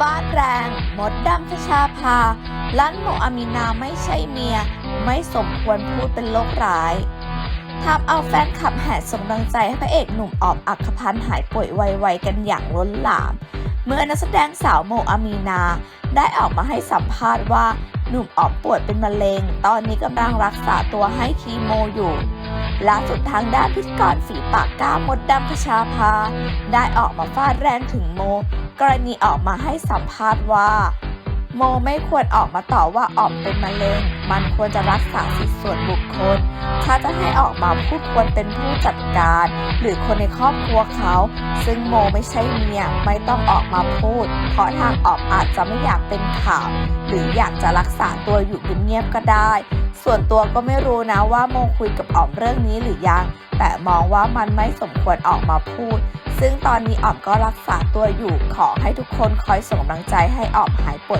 ฟาดแรง มดดำคชาภาลั่นโมอามินาไม่ใช่เมีย ไม่สมควรพูดเป็นโรคร้ายทำเอาแฟนคลับแห่ส่งกำลังใจให้พระเอกหนุ่มออมอักขพันธ์หายป่วยไวๆกันอย่างล้นหลาม เมื่อนักแสดงสาวโมอามีนา ได้ออกมาให้สัมภาษณ์ว่าหนุ่มออมป่วยเป็นมะเร็ง ตอนนี้กำลังรักษาตัวให้คีโมอยู่ล่าสุดทางด้านพิธีกรฝีปากก้ามดดำคชาภาได้ออกมาฟาดแรงถึงโม กรณีออกมาให้สัมภาษณ์ว่า โมไม่ควรออกมาต่อว่าออมเป็นมะเร็ง มันควรจะรักษาสิทธิส่วนบุคคล ถ้าจะให้ออกมาพูดควรเป็นผู้จัดการ หรือคนในครอบครัวเขา ซึ่งโมไม่ใช่เมียไม่ต้องออกมาพูด เพราะทางออกอาจจะไม่อยากเป็นข่าว หรืออยากจะรักษาตัวอยู่เงียบๆก็ได้ ส่วนตัวก็ไม่รู้นะว่าโมคุยกับออมเรื่องนี้หรือยัง แต่มองว่ามันไม่สมควรออกมาพูดซึ่งตอนนี้ออมก็รักษาตัวอยู่ขอให้ทุกคนคอยส่งกำลังใจให้ออมหายป่วย